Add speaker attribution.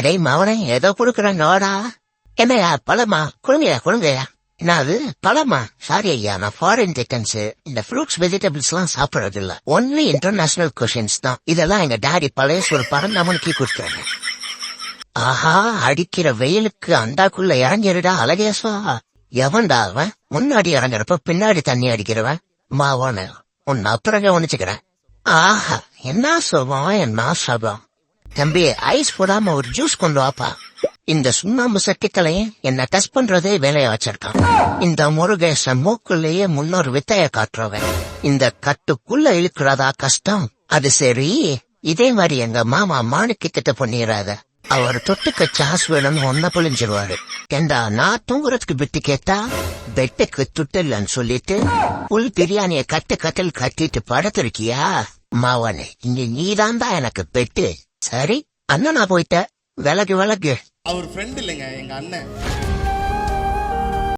Speaker 1: அடே மவனே ஏதோ குடுக்குறேன் நோடா? என்னையா பழமா? குழந்தையா குழந்தையா என்னது? பழமா? சாரி ஐயா நான் ஃபாரின் டிக்கன்ஸ் இந்த ஃப்ரூட்ஸ் வெஜிடபிள்ஸ் எல்லாம் சாப்பிடுறது இல்ல ஒன்லி இன்டர்நேஷனல் கொஷின்ஸ் தான். இதெல்லாம் எங்க டாடி பழைய ஒரு படம் நம்மளுக்கு கொடுத்தாங்க ஆஹா அடிக்கிற வெயிலுக்கு அந்தாக்குள்ள இறங்கிருடா அழகேசா எவன்டா அவன்? முன்னாடி இறங்குறப்ப பின்னாடி தண்ணி அடிக்கிறவன்? மாவான உன் அப்புறம் கவனிச்சுக்கிறேன் ஆஹா என்ன சுகம் என்ன சபம் தம்பி ஐஸ் போடாம ஒரு ஜூஸ் கொண்டு வாப்பா. இந்த சுண்ணாம்பு சட்டிக்களையும் என்ன டச் பண்றதே வேலையை வச்சிருக்கான். இந்த முருகேச மூக்குள்ளேயே முன்னொரு வித்தைய காட்டுறவன். இந்த கட்டுக்குள்ள இழுக்கிறதா கஷ்டம். அது சரி இதே மாதிரி எங்க மாமா மாணிக்கிட்ட பண்ணிடாத அவர் தொட்டுக்க சாஸ் வேணும்னு ஒன்ன பொழிஞ்சிருவாரு. ஏண்டா நான் தூங்குறதுக்கு பெட்டு கேட்டா? பெட்டுக்கு துட்டில்லன்னு சொல்லிட்டு புல் பிரியாணிய கட்டு கட்டில் கட்டிட்டு படத்திருக்கியா? மாவனே இங்க நீதான்டா எனக்கு பெட்டு. சரி அண்ணனா போயிட்ட. விலகு விலகு.
Speaker 2: அவர் ஃப்ரெண்ட் இல்லைங்க எங்க அண்ணன்.